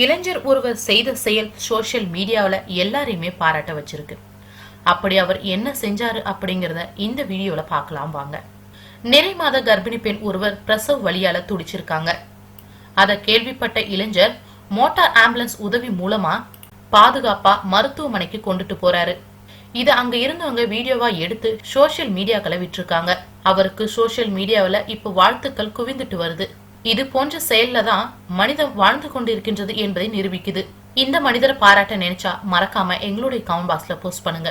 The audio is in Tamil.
இளைஞர் ஒருவர் செய்த செயல் சோஷியல் மீடியாவில் எல்லாரையுமே பாராட்ட வச்சிருக்கு. அப்படி அவர் என்ன செஞ்சாரு அப்படிங்கறத இந்த வீடியோல பார்க்கலாம் வாங்க. நிறை மாத கர்ப்பிணி பெண் ஒருவர் பிரசவ் வழியால துடிச்சிருக்காங்க. அத கேள்விப்பட்ட இளைஞர் மோட்டார் ஆம்புலன்ஸ் உதவி மூலமா பாதுகாப்பா மருத்துவமனைக்கு கொண்டுட்டு போறாரு. இத அங்க இருந்தவங்க வீடியோவா எடுத்து சோசியல் மீடியாக்களை விட்டுருக்காங்க. அவருக்கு சோசியல் மீடியாவில இப்ப வாழ்த்துக்கள் குவிந்துட்டு வருது. இது போன்ற செயல்ல தான் மனிதம் வாழ்ந்து கொண்டிருக்கின்றது என்பதை நிரூபிக்குது. இந்த மனிதரை பாராட்ட நினைச்சா மறக்காம எங்களுடைய கமெண்ட் பாக்ஸ்ல போஸ்ட் பண்ணுங்க.